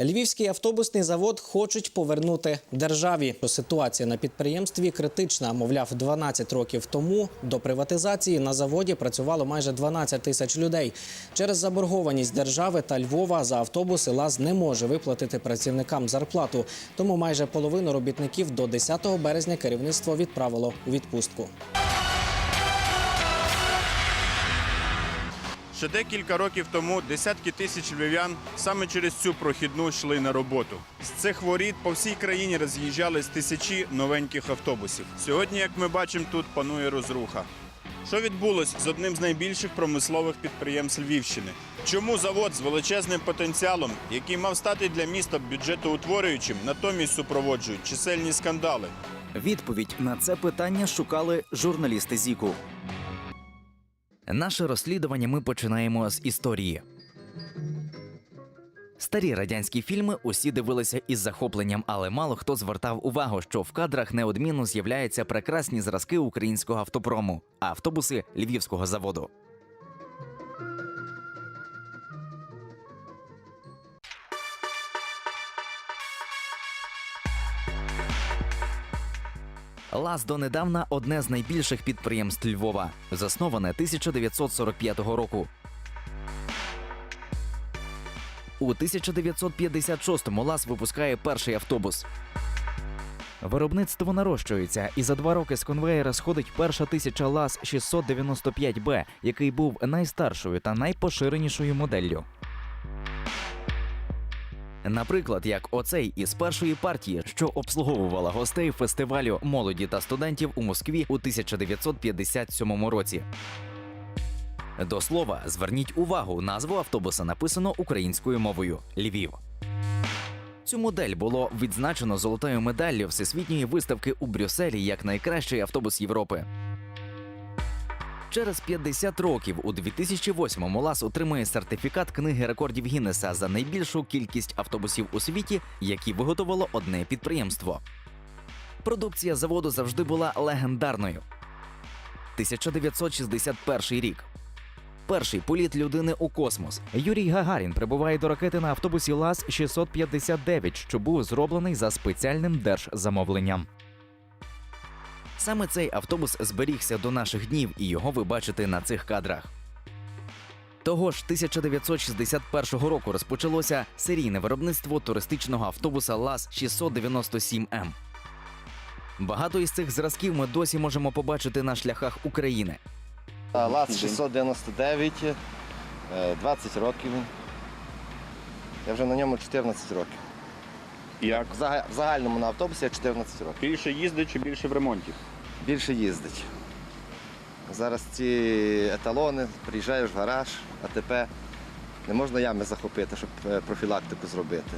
Львівський автобусний завод хочуть повернути державі. Ситуація на підприємстві критична. Мовляв, 12 років тому до приватизації на заводі працювало майже 12 тисяч людей. Через заборгованість держави та Львова за автобуси ЛАЗ не може виплатити працівникам зарплату. Тому майже половину робітників до 10 березня керівництво відправило у відпустку. Ще декілька років тому десятки тисяч львів'ян саме через цю прохідну йшли на роботу. З цих воріт по всій країні роз'їжджались тисячі новеньких автобусів. Сьогодні, як ми бачимо, тут панує розруха. Що відбулось з одним з найбільших промислових підприємств Львівщини? Чому завод з величезним потенціалом, який мав стати для міста бюджетоутворюючим, натомість супроводжують чисельні скандали? Відповідь на це питання шукали журналісти Зіку. Наше розслідування ми починаємо з історії. Старі радянські фільми усі дивилися із захопленням, але мало хто звертав увагу, що в кадрах неодмінно з'являються прекрасні зразки українського автопрому, автобуси львівського заводу. ЛАЗ донедавна одне з найбільших підприємств Львова, засноване 1945 року. У 1956-му ЛАЗ випускає перший автобус. Виробництво нарощується, і за два роки з конвеєра сходить перша тисяча ЛАЗ 695Б, який був найстаршою та найпоширенішою моделлю. Наприклад, як оцей із першої партії, що обслуговувала гостей фестивалю молоді та студентів у Москві у 1957 році. До слова, зверніть увагу, назву автобуса написано українською мовою Львів. Цю модель було відзначено золотою медаллю всесвітньої виставки у Брюсселі як найкращий автобус Європи. Через 50 років у 2008-му ЛАЗ отримує сертифікат книги рекордів Гіннеса за найбільшу кількість автобусів у світі, які виготовило одне підприємство. Продукція заводу завжди була легендарною. 1961 рік. Перший політ людини у космос. Юрій Гагарін прибуває до ракети на автобусі ЛАЗ 659, що був зроблений за спеціальним держзамовленням. Саме цей автобус зберігся до наших днів, і його ви бачите на цих кадрах. Того ж 1961 року розпочалося серійне виробництво туристичного автобуса ЛАЗ 697М. Багато із цих зразків ми досі можемо побачити на шляхах України. ЛАЗ 699, е, 20 років. Я вже на ньому 14 років. Як В зага- в загальному на автобусі я 14 років. більше їздить чи більше в ремонті? Більше їздить. Зараз ці еталони, приїжджаєш в гараж, АТП. Не можна ями захопити, щоб е, профілактику зробити.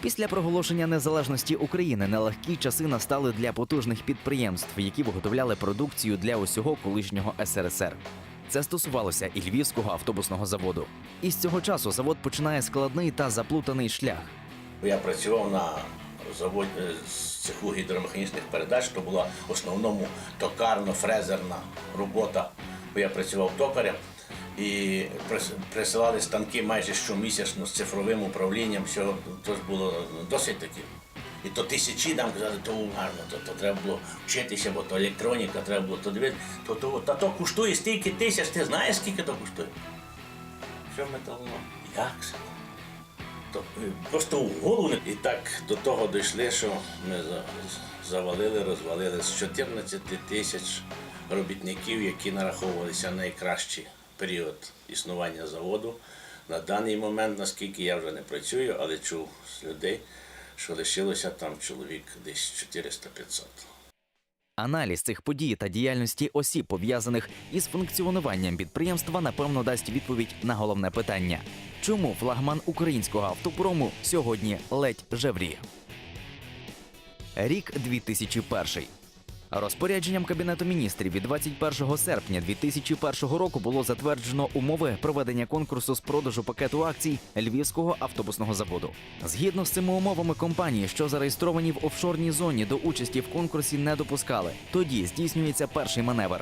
Після проголошення незалежності України нелегкі часи настали для потужних підприємств, які виготовляли продукцію для усього колишнього СРСР. Це стосувалося і львівського автобусного заводу. І з цього часу завод починає складний та заплутаний шлях. Я працював на заводі з цеху гідромеханічних передач, то була в основному токарно-фрезерна робота, бо я працював токарем. І прис- присилали станки майже щомісячно з цифровим управлінням, що то було досить таки. І то тисячі нам казали, то гарно, то, то треба було вчитися, бо то електроніка, треба було то дивитися. То, то, та то коштує стільки тисяч, ти знаєш, скільки то коштує? Що металолом? Як це? То е, просто в голову і так до того дійшли, що ми завалили, розвалили з 14 тисяч робітників, які нараховувалися найкращий період існування заводу. На даний момент, наскільки я вже не працюю, але чув з людей, що лишилося там чоловік десь 400-500. Аналіз цих подій та діяльності осіб, пов'язаних із функціонуванням підприємства, напевно дасть відповідь на головне питання: чому флагман українського автопрому сьогодні ледь жевріє? Рік 2001. Розпорядженням Кабінету міністрів від 21 серпня 2001 року було затверджено умови проведення конкурсу з продажу пакету акцій Львівського автобусного заводу. Згідно з цими умовами, компанії, що зареєстровані в офшорній зоні, до участі в конкурсі не допускали. Тоді здійснюється перший маневр.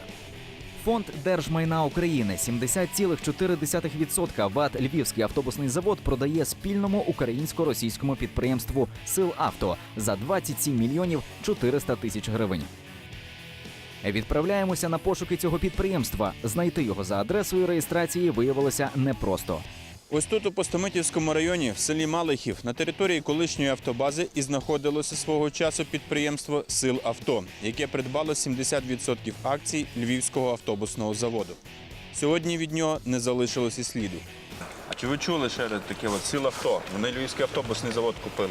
Фонд держмайна України 70,4% ВАТ Львівський автобусний завод продає спільному українсько-російському підприємству Сил Авто за 27 мільйонів 400 тисяч гривень. Відправляємося на пошуки цього підприємства. Знайти його за адресою реєстрації виявилося непросто. Ось тут у Постомитівському районі, в селі Малихів, на території колишньої автобази і знаходилося свого часу підприємство Сил Авто, яке придбало 70% акцій Львівського автобусного заводу. Сьогодні від нього не залишилось і сліду. А чи ви чули ще таке от Сил Авто? Вони Львівський автобусний завод купили.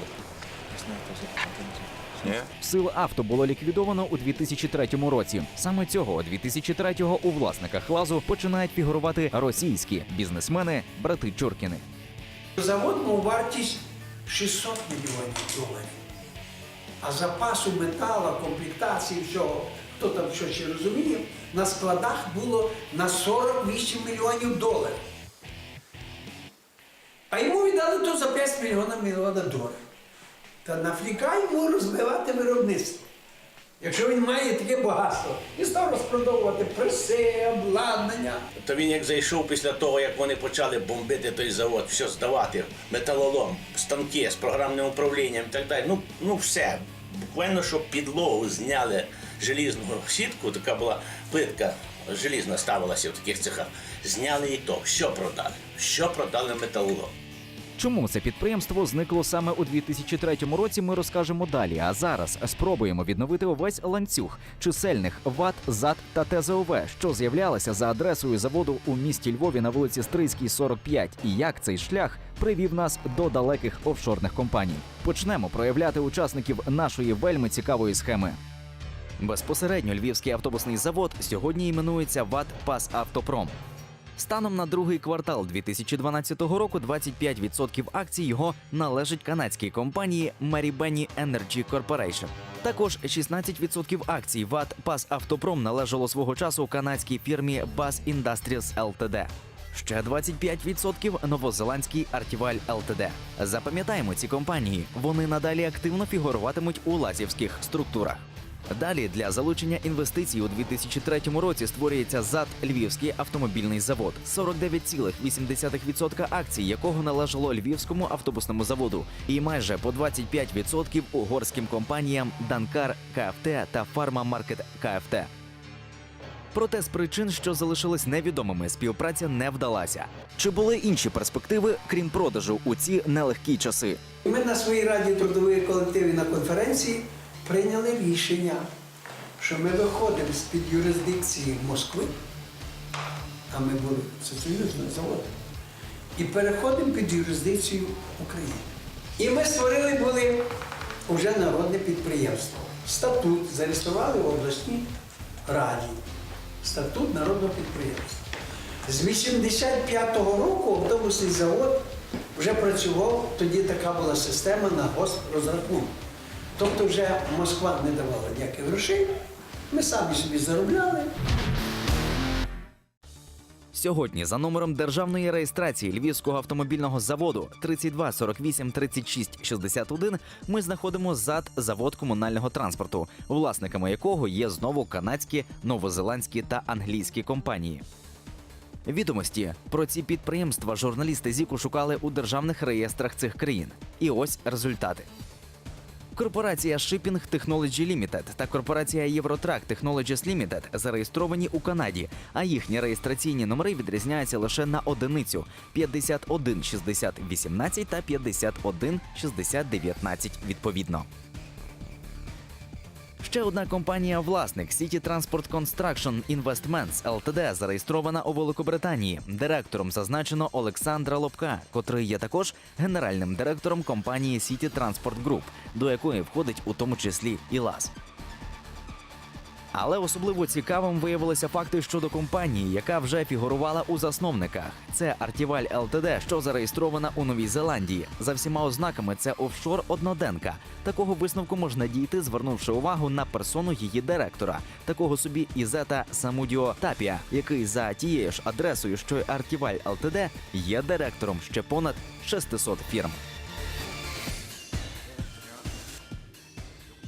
Сил авто було ліквідовано у 2003 році. Саме цього 2003-го у власниках лазу починають фігурувати російські бізнесмени брати Чуркіни. Завод мав вартість 600 мільйонів доларів. А запасу металу, комплектації, всього, хто там що ще розуміє, на складах було на 48 мільйонів доларів. А йому віддали то за 5 мільйонів мільйона доларів. Та нафіка йому розвивати виробництво. Якщо він має таке багатство і став розпродовувати преси, обладнання. То він як зайшов після того, як вони почали бомбити той завод, все здавати, металолом, станки з програмним управлінням і так далі. Ну, ну все. Буквально, щоб підлогу зняли желізну сітку, така була плитка желізна ставилася в таких цехах. Зняли і то. Що продали? Що продали металолом? Чому це підприємство зникло саме у 2003 році? Ми розкажемо далі. А зараз спробуємо відновити увесь ланцюг чисельних ВАТ, ЗАТ та ТЗОВ, що з'являлися за адресою заводу у місті Львові на вулиці Стрийській, 45. І як цей шлях привів нас до далеких офшорних компаній. Почнемо проявляти учасників нашої вельми цікавої схеми. Безпосередньо Львівський автобусний завод сьогодні іменується ВАТ Пас Автопром. Станом на другий квартал 2012 року 25% акцій його належить канадській компанії Maribeni Energy Corporation. Також 16% акцій ВАТ Пас Автопром належало свого часу канадській фірмі Bas Industries Ltd. Ще 25% новозеландський Артіваль ЛТД. Запам'ятаємо ці компанії. Вони надалі активно фігуруватимуть у лазівських структурах. Далі для залучення інвестицій у 2003 році створюється ЗАД Львівський автомобільний завод, 49,8% акцій якого належало Львівському автобусному заводу, і майже по 25% угорським компаніям Данкар КФТ та Фарма Маркет КФТ. Проте з причин, що залишились невідомими, співпраця не вдалася. Чи були інші перспективи, крім продажу, у ці нелегкі часи? Ми на своїй раді трудової колективі на конференції прийняли рішення, що ми виходимо з-під юрисдикції Москви, а ми були соціалізмом заводу, і переходимо під юрисдикцію України. І ми створили були вже народне підприємство. Статут зареєстрували в обласній раді. Статут народного підприємства. З 85-го року автобусний завод вже працював, тоді така була система на госпрозрахунок. Тобто вже Москва не давала ніяких грошей, ми самі собі заробляли. Сьогодні за номером державної реєстрації Львівського автомобільного заводу 32 48 36 61 ми знаходимо ЗАД завод комунального транспорту, власниками якого є знову канадські, новозеландські та англійські компанії. Відомості про ці підприємства журналісти ЗІКу шукали у державних реєстрах цих країн. І ось результати. Корпорація Shipping Technology Limited та корпорація Eurotrack Technologies Limited зареєстровані у Канаді, а їхні реєстраційні номери відрізняються лише на одиницю 51 60 18 та 51 60 19 відповідно. Ще одна компанія власник City Transport Construction Investments Ltd. зареєстрована у Великобританії. Директором зазначено Олександра Лобка, котрий є також генеральним директором компанії City Transport Group, до якої входить у тому числі і ЛАЗ. Але особливо цікавим виявилися факти щодо компанії, яка вже фігурувала у засновниках. Це Артіваль ЛТД, що зареєстрована у Новій Зеландії. За всіма ознаками це офшор одноденка. Такого висновку можна дійти, звернувши увагу на персону її директора, такого собі Ізета Самудіо Тапія, який за тією ж адресою, що й Артіваль ЛТД, є директором ще понад 600 фірм.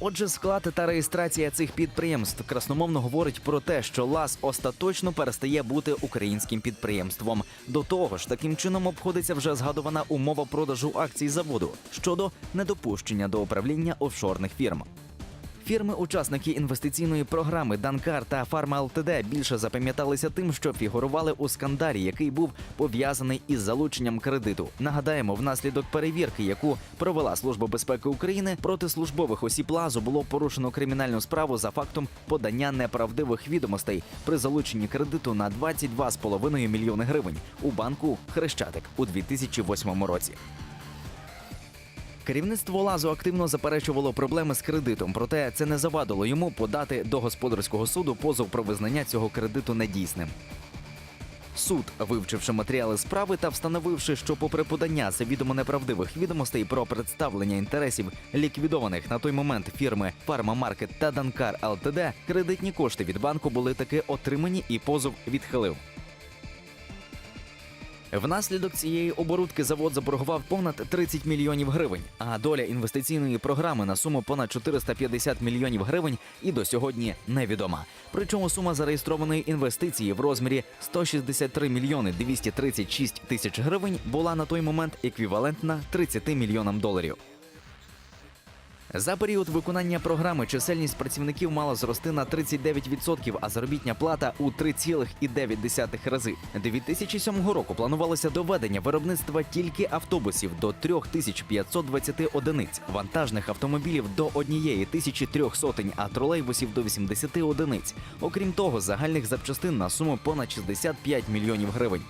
Отже, склад та реєстрація цих підприємств красномовно говорить про те, що лас остаточно перестає бути українським підприємством. До того ж, таким чином обходиться вже згадувана умова продажу акцій заводу щодо недопущення до управління офшорних фірм. Фірми-учасники інвестиційної програми Данкар та Фарма ЛТД більше запам'яталися тим, що фігурували у скандалі, який був пов'язаний із залученням кредиту. Нагадаємо, внаслідок перевірки, яку провела Служба безпеки України, проти службових осіб лазу було порушено кримінальну справу за фактом подання неправдивих відомостей при залученні кредиту на 22,5 мільйони гривень у банку Хрещатик у 2008 році. Керівництво лазу активно заперечувало проблеми з кредитом, проте це не завадило йому подати до господарського суду позов про визнання цього кредиту недійсним. Суд, вивчивши матеріали справи та встановивши, що, попри подання завідомо неправдивих відомостей про представлення інтересів ліквідованих на той момент фірми Фармамаркет та Данкар ЛТД, кредитні кошти від банку були таки отримані і позов відхилив. Внаслідок цієї оборудки завод заборгував понад 30 мільйонів гривень, а доля інвестиційної програми на суму понад 450 мільйонів гривень і до сьогодні невідома. Причому сума зареєстрованої інвестиції в розмірі 163 мільйони 236 тисяч гривень була на той момент еквівалентна 30 мільйонам доларів. За період виконання програми чисельність працівників мала зрости на 39%, а заробітня плата у 3,9 рази. 2007 року планувалося доведення виробництва тільки автобусів до 3520 одиниць, вантажних автомобілів до 1300, а тролейбусів до 80 одиниць. Окрім того, загальних запчастин на суму понад 65 мільйонів гривень.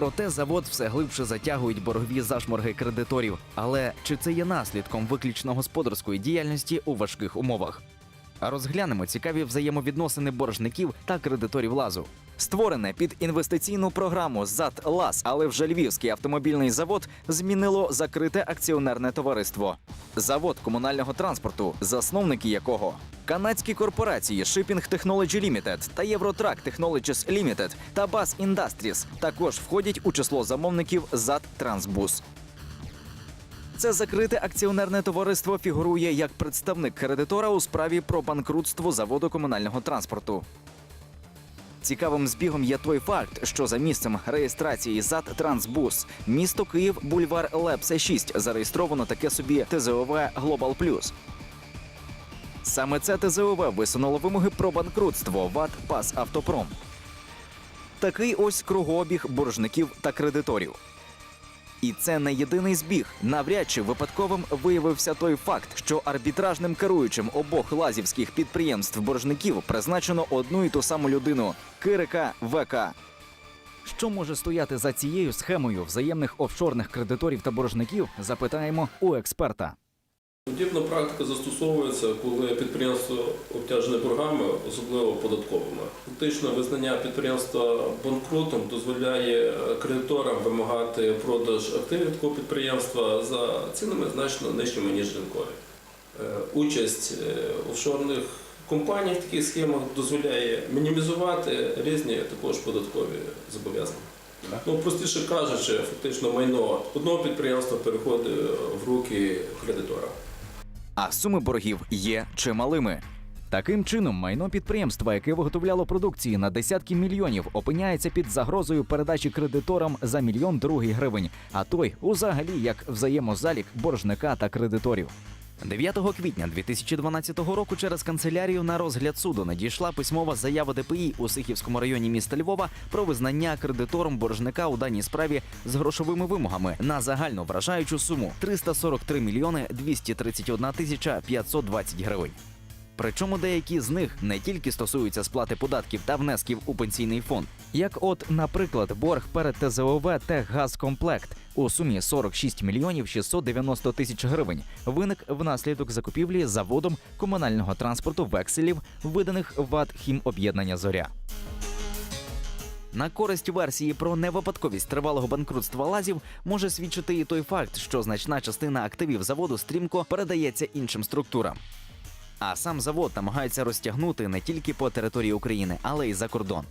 Проте завод все глибше затягують боргові зашморги кредиторів. Але чи це є наслідком виключно господарської діяльності у важких умовах? Розглянемо цікаві взаємовідносини боржників та кредиторів лазу. Створене під інвестиційну програму ЗАТ ЛАЗ, але вже Львівський автомобільний завод змінило закрите акціонерне товариство. Завод комунального транспорту, засновники якого канадські корпорації Shipping Technology Limited та Eurotrack Technologies Limited та Bass Industries також входять у число замовників ЗАТ Трансбус. Це закрите акціонерне товариство фігурує як представник кредитора у справі про банкрутство заводу комунального транспорту. Цікавим збігом є той факт, що за місцем реєстрації ЗАТ Трансбус місто Київ, бульвар Лепсе 6 зареєстровано таке собі ТЗОВ Глобал Плюс. Саме це ТЗОВ висунуло вимоги про банкрутство ВАТ Пас Автопром. Такий ось кругообіг боржників та кредиторів. І це не єдиний збіг. Навряд чи випадковим виявився той факт, що арбітражним керуючим обох лазівських підприємств боржників призначено одну і ту саму людину Кирика ВК. Що може стояти за цією схемою взаємних офшорних кредиторів та боржників? Запитаємо у експерта. Подібна практика застосовується, коли підприємство обтяжене боргами, особливо податковими. Фактично визнання підприємства банкрутом дозволяє кредиторам вимагати продаж активів такого підприємства за цінами значно нижчими ніж ринкові. Е, Участь е, офшорних компаній в таких схемах дозволяє мінімізувати різні також податкові зобов'язання. Ну, простіше кажучи, фактично майно одного підприємства переходить в руки кредитора. А суми боргів є чималими. Таким чином, майно підприємства, яке виготовляло продукції на десятки мільйонів, опиняється під загрозою передачі кредиторам за мільйон другий гривень, а той узагалі як взаємозалік боржника та кредиторів. 9 квітня 2012 року через канцелярію на розгляд суду надійшла письмова заява ДПІ у Сихівському районі міста Львова про визнання кредитором боржника у даній справі з грошовими вимогами на загальну вражаючу суму 343 мільйони 231 тисяча 520 гривень. Причому деякі з них не тільки стосуються сплати податків та внесків у пенсійний фонд, як, от, наприклад, борг перед ТЗОВ «Техгазкомплект» у сумі 46 мільйонів 690 тисяч гривень, виник внаслідок закупівлі заводом комунального транспорту векселів, виданих ВАД «Хімоб'єднання Зоря. На користь версії про невипадковість тривалого банкрутства лазів може свідчити і той факт, що значна частина активів заводу стрімко передається іншим структурам. А сам завод намагаються розтягнути не тільки по території України, але й за кордон.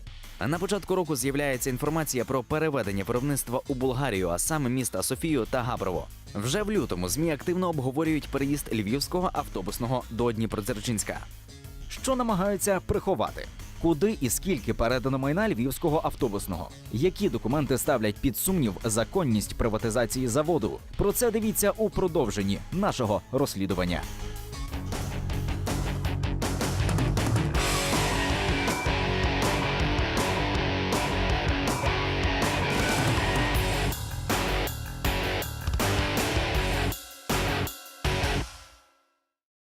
На початку року з'являється інформація про переведення виробництва у Болгарію, а саме міста Софію та Габрово. Вже в лютому змі активно обговорюють переїзд львівського автобусного до Дніпродзержинська. Що намагаються приховати? Куди і скільки передано майна львівського автобусного? Які документи ставлять під сумнів законність приватизації заводу? Про це дивіться у продовженні нашого розслідування.